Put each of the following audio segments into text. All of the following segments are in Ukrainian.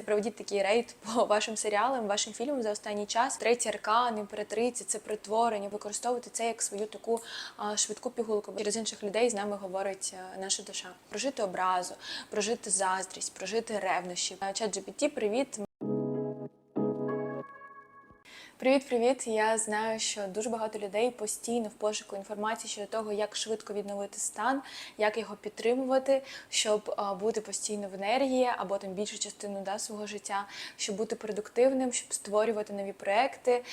Проведіть такий рейд по вашим серіалам, вашим фільмам за останній час. Третій аркан, імператриця, це притворення. Використовувати це як свою таку швидку пігулку. Через інших людей з нами говорить наша душа. Прожити образу, прожити заздрість, прожити ревнощі. А, Чат GPT, привіт. Привіт, привіт! Я знаю, що дуже багато людей постійно в пошуку інформації щодо того, як швидко відновити стан, як його підтримувати, щоб бути постійно в енергії або там більшу частину да, свого життя, щоб бути продуктивним, щоб створювати нові проекти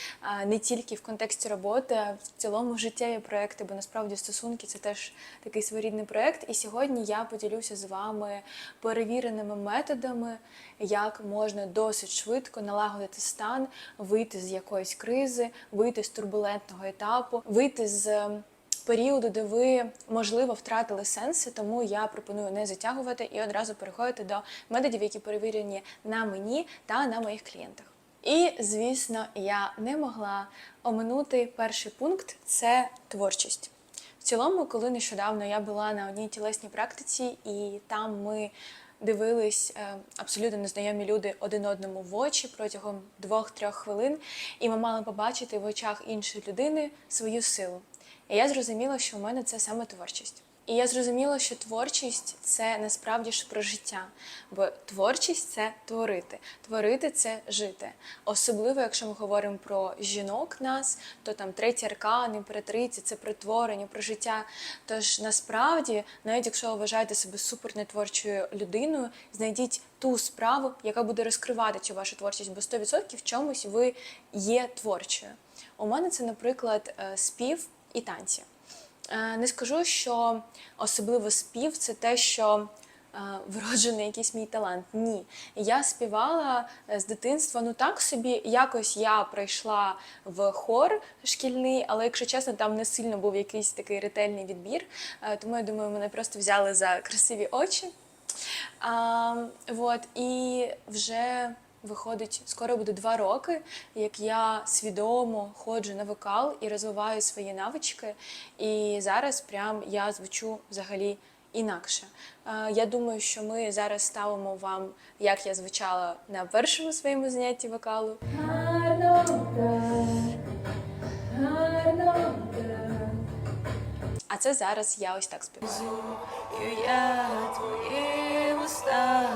не тільки в контексті роботи, а в цілому життєві проекти, бо насправді стосунки це теж такий своєрідний проект. І сьогодні я поділюся з вами перевіреними методами, як можна досить швидко налагодити стан, вийти з якоїсь кризи, вийти з турбулентного етапу, вийти з ем, періоду, де ви можливо втратили сенси. Тому я пропоную не затягувати і одразу переходити до методів, які перевірені на мені та на моїх клієнтах. І, звісно, я не могла оминути перший пункт це творчість. В цілому, коли нещодавно я була на одній тілесній практиці, і там ми дивились е, абсолютно незнайомі люди один одному в очі протягом двох-трьох хвилин, і ми мали побачити в очах іншої людини свою силу. І я зрозуміла, що в мене це саме творчість. І я зрозуміла, що творчість це насправді ж про життя, бо творчість це творити, творити це жити. Особливо, якщо ми говоримо про жінок нас, то там третій аркан, імператриця, це про творення, про життя. Тож насправді, навіть якщо ви вважаєте себе супернетворчою людиною, знайдіть ту справу, яка буде розкривати цю вашу творчість, бо 100% в чомусь ви є творчою. У мене це, наприклад, е, спів і танці. Е, Не скажу, що особливо спів це те, що е, вроджений якийсь мій талант. Ні. Я співала е, з дитинства, ну так собі. Якось я прийшла в хор шкільний, але якщо чесно, там не сильно був якийсь такий ретельний відбір. Тому я думаю, мене просто взяли за красиві очі. А, вот, і вже виходить, скоро буде два роки, як я свідомо ходжу на вокал і розвиваю свої навички. І зараз прям я звучу взагалі інакше. Я думаю, що ми зараз ставимо вам, як я звучала на першому своєму занятті вокалу. А це зараз я ось так співаю. Я твої уста,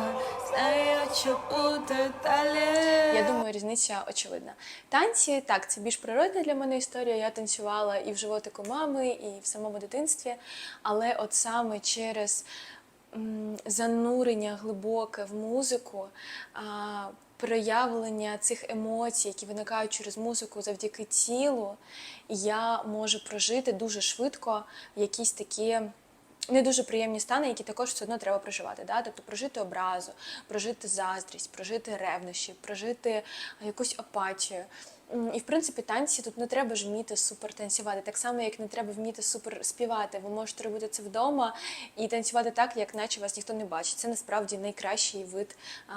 Я думаю, різниця очевидна. Танці так, це більш природна для мене історія. Я танцювала і в животику мами, і в самому дитинстві. Але от саме через м, занурення глибоке в музику, а, проявлення цих емоцій, які виникають через музику завдяки тілу, я можу прожити дуже швидко якісь такі не дуже приємні стани, які також все одно треба проживати. Да? Тобто прожити образу, прожити заздрість, прожити ревнощі, прожити якусь апатію. І в принципі танці тут не треба ж вміти супер танцювати, так само як не треба вміти супер співати. Ви можете робити це вдома і танцювати так, як наче вас ніхто не бачить. Це насправді найкращий вид а,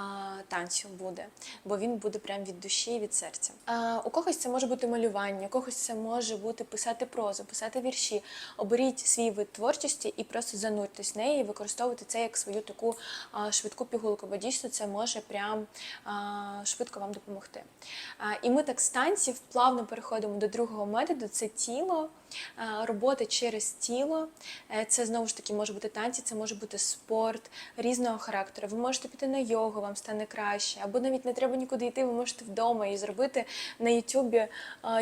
танцю буде, бо він буде прям від душі, і від серця. А, у когось це може бути малювання, у когось це може бути писати прозу, писати вірші. Оберіть свій вид творчості і просто зануртесь в неї і використовуйте це як свою таку а, швидку пігулку, бо дійсно це може прям а, швидко вам допомогти. А, і ми так з танців плавно переходимо до другого методу це тіло. А, Робота через тіло, Е, це знову ж таки може бути танці, це може бути спорт різного характеру. Ви можете піти на йогу, вам стане краще, або навіть не треба нікуди йти, ви можете вдома і зробити на Ютубі. е,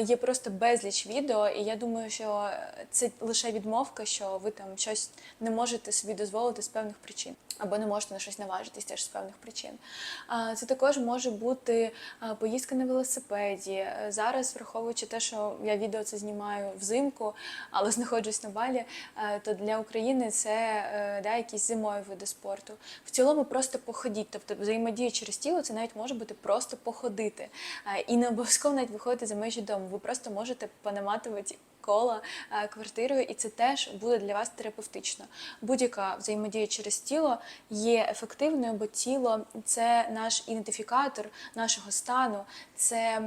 Є просто безліч відео, і я думаю, що це лише відмовка, що ви там щось не можете собі дозволити з певних причин, або не можете на щось наважитись теж з певних причин. Це також може бути поїздка на велосипеді. Е, Зараз, враховуючи те, що я відео це знімаю взимку, але знаходжусь на балі, е, то для України це е, да, якісь зимові види спорту. В цілому просто походіть. Тобто взаємодія через тіло це навіть може бути просто походити. Е, І не обов'язково навіть виходити за межі дому. Ви просто можете понаматувати кола квартирою, і це теж буде для вас терапевтично. Будь-яка взаємодія через тіло є ефективною, бо тіло це наш ідентифікатор нашого стану, це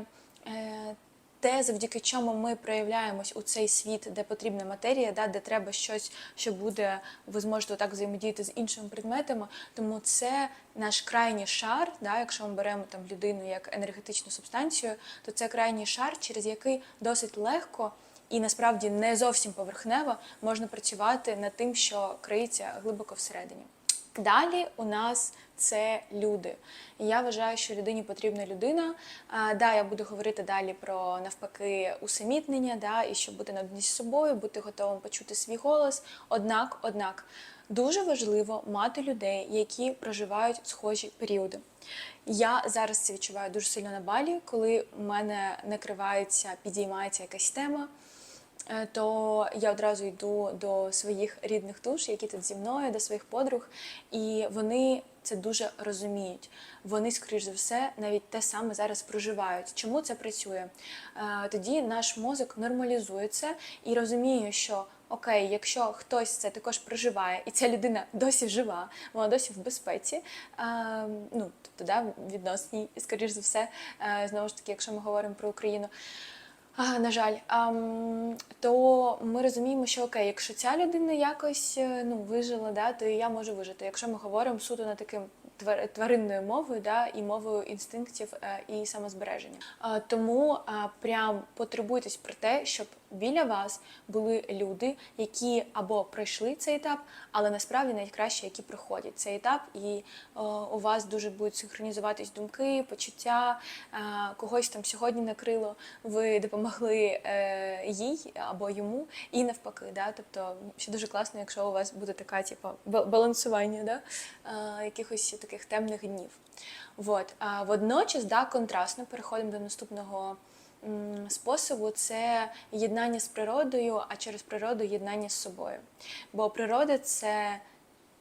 те, завдяки чому ми проявляємось у цей світ, де потрібна матерія, да, де треба щось, що буде, ви зможете так взаємодіяти з іншими предметами. Тому це наш крайній шар. Да, якщо ми беремо там людину як енергетичну субстанцію, то це крайній шар, через який досить легко. І насправді не зовсім поверхнево можна працювати над тим, що криється глибоко всередині. Далі у нас це люди. Я вважаю, що людині потрібна людина. А, да, я буду говорити далі про навпаки усамітнення, да, і щоб бути наодинці з собою, бути готовим почути свій голос. Однак, однак, дуже важливо мати людей, які проживають схожі періоди. Я зараз це відчуваю дуже сильно на балі, коли в мене накривається, підіймається якась тема. Е, то я одразу йду до своїх рідних душ, які тут зі мною, до своїх подруг, і вони це дуже розуміють. Вони, скоріш за все, навіть те саме зараз проживають. Чому це працює? Е, Тоді наш мозок нормалізує це і розуміє, що окей, якщо хтось це також проживає, і ця людина досі жива, вона досі в безпеці. е, Ну тобто, да, відносній, скоріш за все, знову ж таки, якщо ми говоримо про Україну. На жаль, то ми розуміємо, що окей, якщо ця людина якось е, ну, вижила, да, то і я можу вижити. Якщо ми говоримо суто на таким твар- тваринною мовою, да, і мовою інстинктів е, і самозбереження. А, тому прям потребуйтесь про те, щоб біля вас були люди, які або пройшли цей етап, але насправді найкраще, які проходять цей етап, і о, у вас дуже будуть синхронізуватись думки, почуття, е, когось там сьогодні накрило, ви допомогли е, їй або йому, і навпаки. Да? Тобто ще дуже класно, якщо у вас буде така, типу, ба- балансування да? е, якихось таких темних днів. Вот. А водночас, да, контрастно переходимо до наступного способу це єднання з природою, а через природу єднання з собою. Бо природа це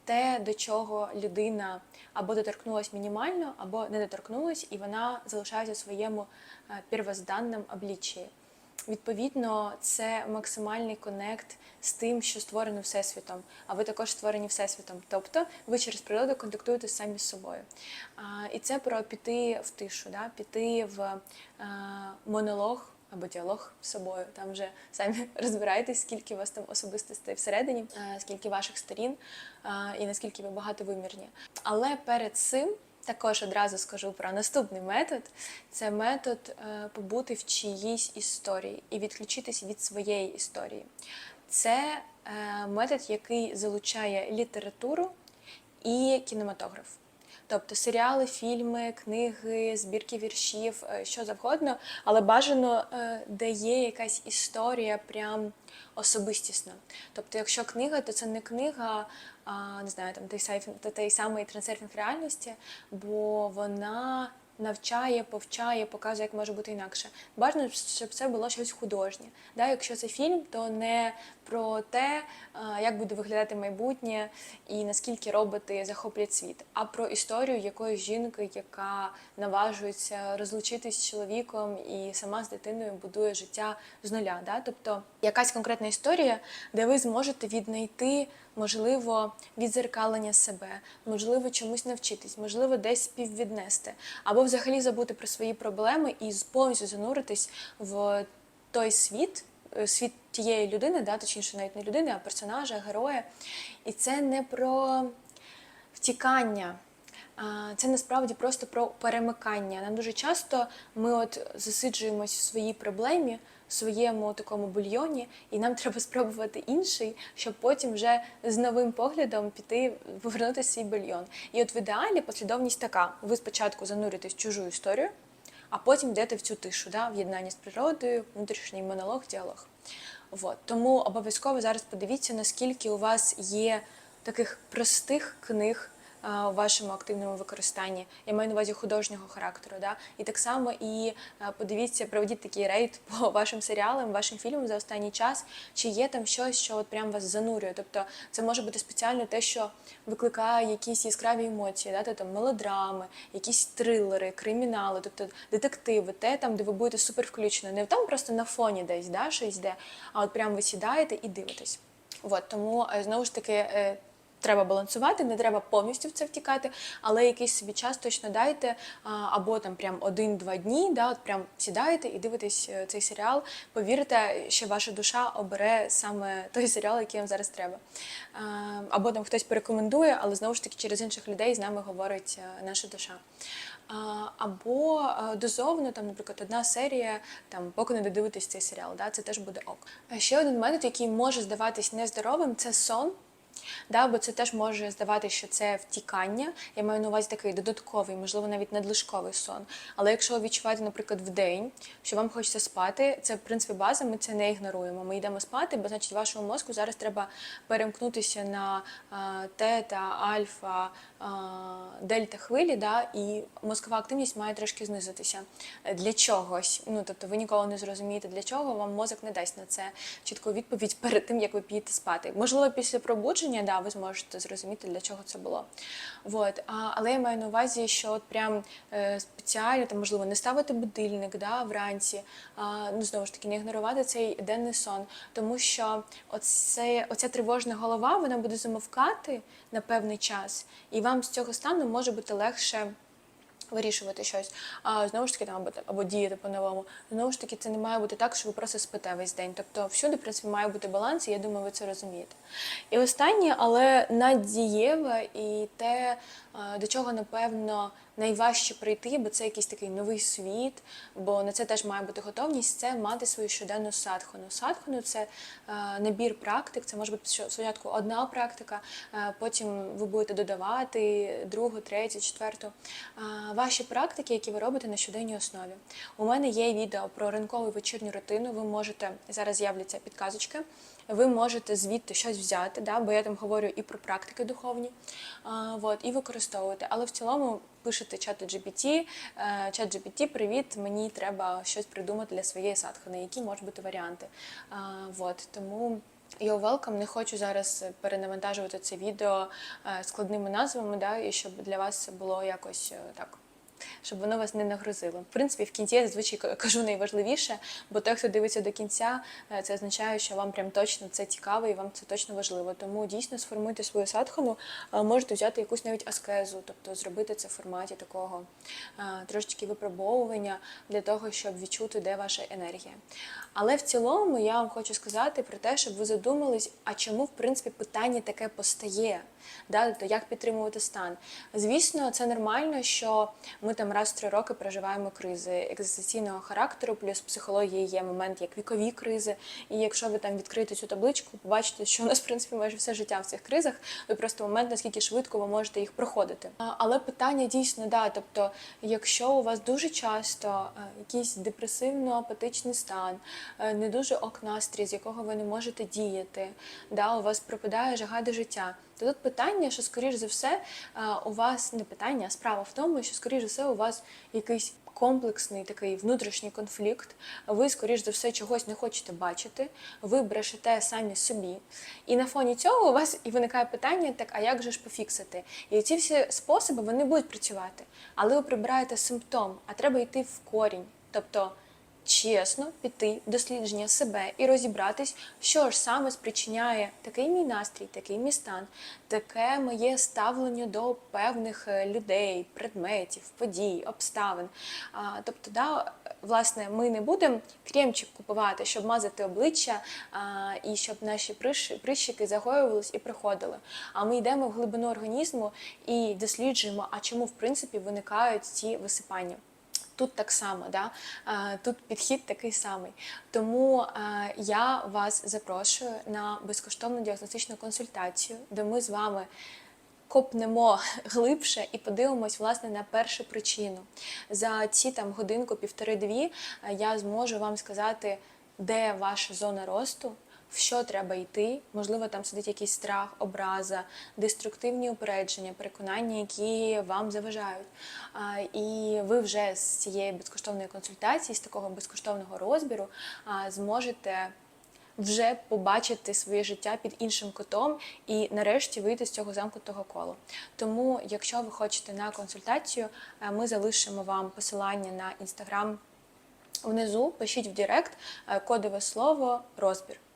те, до чого людина або доторкнулась мінімально, або не доторкнулась, і вона залишається в своєму е, первозданному обличчі. Відповідно, це максимальний конект з тим, що створено всесвітом, а ви також створені всесвітом. Тобто ви через природу контактуєте самі з собою. А, І це про піти в тишу, да? піти в е, монолог або діалог з собою. Там вже самі розбирайтесь, скільки у вас там особистостей всередині, е, скільки ваших сторін е, і наскільки ви багатовимірні. Але перед цим. Також одразу скажу про наступний метод. Це метод е, побути в чиїсь історії і відключитись від своєї історії. Це е, метод, який залучає літературу і кінематограф. Тобто серіали, фільми, книги, збірки віршів, е, що завгодно, але бажано, де є якась історія прям особистісна. Тобто, якщо книга, то це не книга, не знаю, там той, сайфінг, той самий трансерфінг реальності, бо вона навчає, повчає, показує, як може бути інакше. Бажано, щоб це було щось художнє. Да? Якщо це фільм, то не про те, як буде виглядати майбутнє і наскільки роботи захоплять світ, а про історію якоїсь жінки, яка наважується розлучитись з чоловіком і сама з дитиною будує життя з нуля. Да? Тобто якась конкретна історія, де ви зможете віднайти, можливо, відзеркалення себе, можливо, чомусь навчитись, можливо, десь співвіднести, або взагалі забути про свої проблеми і повністю зануритись в той світ, е, світ тієї людини, да, точніше, навіть не людини, а персонажа, героя. І це не про втікання. Це насправді просто про перемикання. Нам дуже часто ми от засиджуємось в своїй проблемі, в своєму такому бульйоні, і нам треба спробувати інший, щоб потім вже з новим поглядом піти повернути свій бульйон. І от в ідеалі послідовність така: ви спочатку зануритесь в чужу історію, а потім йдете в цю тишу, да, в єднанні з природою, внутрішній монолог, діалог. От. Тому обов'язково зараз подивіться, наскільки у вас є таких простих книг у вашому активному використанні. Я маю на увазі художнього характеру. Да? І так само і подивіться, проведіть такий рейд по вашим серіалам, вашим фільмам за останній час, чи є там щось, що от прям вас занурює. Тобто це може бути спеціально те, що викликає якісь яскраві емоції, да? Тобто мелодрами, якісь трилери, кримінали, тобто детективи, те там, де ви будете супер включені. Не там просто на фоні десь да, щось йде, а от прям ви сідаєте і дивитесь. От, тому е, знову ж таки. Треба балансувати, не треба повністю в це втікати, але якийсь собі час точно дайте, або там прям один-два дні, да, от прям сідаєте і дивитесь е, цей серіал. Повірте, що ваша душа обере саме той серіал, який вам зараз треба. Або там хтось порекомендує, але знову ж таки через інших людей з нами говорить е, наша душа. Або е, дозовано, там, наприклад, одна серія, там, поки не додивитесь цей серіал, да, це теж буде ок. Ще один метод, який може здаватись нездоровим, це сон. Да, бо це теж може здаватися, що це втікання. Я маю на увазі такий додатковий, можливо, навіть надлишковий сон. Але якщо ви відчуваєте, наприклад, в день, що вам хочеться спати, це в принципі база, ми це не ігноруємо. Ми йдемо спати, бо значить вашому мозку зараз треба перемкнутися на а, тета, альфа, дельта хвилі, да, і мозкова активність має трошки знизитися для чогось. Ну тобто ви ніколи не зрозумієте, для чого вам мозок не дасть на це чітку відповідь перед тим, як ви підете спати. Можливо, після пробудження, да, ви зможете зрозуміти, для чого це було. Вот. А, але я маю на увазі, що от прям е, спеціально там, можливо, не ставити будильник да, вранці, а, ну знову ж таки, не ігнорувати цей денний сон, тому що оце, оця тривожна голова вона буде замовкати на певний час, і вам з цього стану може бути легше. Вирішувати щось, а знову ж таки там або, або діяти по-новому. Знову ж таки, це не має бути так, що ви просто спите весь день. Тобто всюди, в принципі, має бути баланс, і я думаю, ви це розумієте. І останнє, але надієве, і те, до чого, напевно, найважче прийти, бо це якийсь такий новий світ, бо на це теж має бути готовність, це мати свою щоденну садхану. Садхану це е, набір практик, це може бути спочатку одна практика, е, потім ви будете додавати другу, третю, четверту. Е, Ваші практики, які ви робите на щоденній основі. У мене є відео про ранкову вечірню рутину. Ви можете зараз з'являться підказочки. Ви можете звідти щось взяти, да, бо я там говорю і про практики духовні, а, вот, і використовувати. Але в цілому пишете чату GPT, е, чат GPT, привіт, мені треба щось придумати для своєї садхани, які можуть бути варіанти. А, вот, тому You're welcome. Не хочу зараз перенавантажувати це відео е, складними назвами, да, і щоб для вас було якось е, так. Щоб воно вас не нагрузило. В принципі, в кінці я зазвичай кажу найважливіше, бо той, хто дивиться до кінця, е, це означає, що вам прям точно це цікаво і вам це точно важливо. Тому дійсно сформуйте свою садхану, Е, можете взяти якусь навіть аскезу, тобто зробити це в форматі такого е, трошечки випробовування для того, щоб відчути, де ваша енергія. Але в цілому я вам хочу сказати про те, щоб ви задумались, а чому в принципі питання таке постає, да? тобто як підтримувати стан. Звісно, це нормально, що ми там раз в три роки проживаємо кризи екзистенційного характеру, плюс психології є момент як вікові кризи. І якщо ви там відкриєте цю табличку, побачите, що у нас в принципі майже все життя в цих кризах, ви просто момент, наскільки швидко ви можете їх проходити. Але питання дійсно да, тобто, якщо у вас дуже часто е, якийсь депресивно-апатичний стан, е, не дуже ок настрій, з якого ви не можете діяти, да, у вас пропадає жага до життя. То тут питання, що скоріш за все е, у вас не питання, а справа в тому, що скоріш за все у вас якийсь комплексний такий внутрішній конфлікт. Ви, скоріш за все, чогось не хочете бачити, ви брешете самі собі. І на фоні цього у вас і виникає питання: так, а як же ж пофіксити? І ці всі способи вони будуть працювати, але ви прибираєте симптом, а треба йти в корінь. Тобто чесно піти в дослідження себе і розібратись, що ж саме спричиняє такий мій настрій, такий мій стан, таке моє ставлення до певних е, людей, предметів, подій, обставин. А, тобто, да, власне, ми не будемо кремчик купувати, щоб мазати обличчя а, і щоб наші прищики загоювались і приходили. А ми йдемо в глибину організму і досліджуємо, а чому в принципі виникають ці висипання. Тут так само, да? Тут підхід такий самий. Тому я вас запрошую на безкоштовну діагностичну консультацію, де ми з вами копнемо глибше і подивимось власне на першу причину. За ці там годинку, півтори-дві я зможу вам сказати, де ваша зона росту. В що треба йти, можливо, там сидить якийсь страх, образа, деструктивні упередження, переконання, які вам заважають. І ви вже з цієї безкоштовної консультації, з такого безкоштовного розбіру, зможете вже побачити своє життя під іншим кутом і нарешті вийти з цього замкнутого кола. Тому, якщо ви хочете на консультацію, е, ми залишимо вам посилання на інстаграм внизу. Пишіть в Директ е, кодове слово розбір.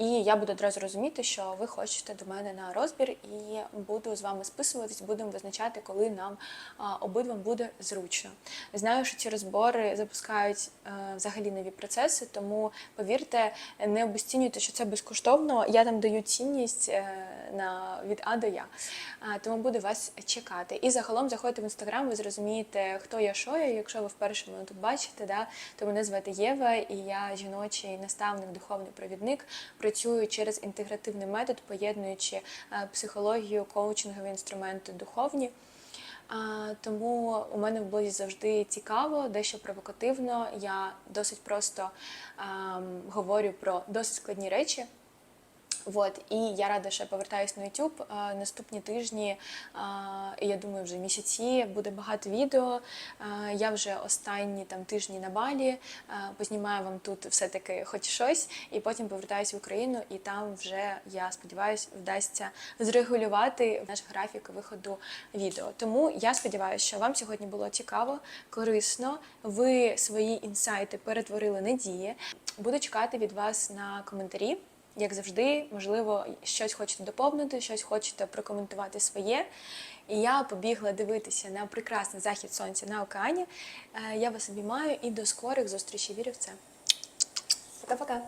І я буду одразу розуміти, що ви хочете до мене на розбір, і буду з вами списуватись, будемо визначати, коли нам обидвам буде зручно. Знаю, що ці розбори запускають е, взагалі нові процеси, тому повірте, не обесцінюйте, що це безкоштовно. Я там даю цінність е, на від А до Я. Тому буду вас чекати. І загалом заходьте в інстаграм, ви зрозумієте, хто я, що я. Якщо ви вперше мене тут бачите, да, то мене звати Єва, і я жіночий наставник, духовний провідник. Працюю через інтегративний метод, поєднуючи е, психологію, коучингові інструменти духовні. Тому у мене в блозі завжди цікаво, дещо провокативно. Я досить просто ем, говорю про досить складні речі. Вот, і я рада, що я повертаюсь на YouTube. Наступні тижні, я думаю, вже місяці буде багато відео. Я вже останні там тижні на Балі познімаю вам тут все-таки хоч щось, і потім повертаюсь в Україну, і там вже я сподіваюся, вдасться зрегулювати наш графік виходу відео. Тому я сподіваюся, що вам сьогодні було цікаво, корисно. Ви свої інсайти перетворили на дії. Буду чекати від вас на коментарі. Як завжди, можливо, щось хочете доповнити, щось хочете прокоментувати своє. І я побігла дивитися на прекрасний захід сонця на океані. Е, Я вас обіймаю і до скорих зустрічей. Вірю в це. Пока-пока.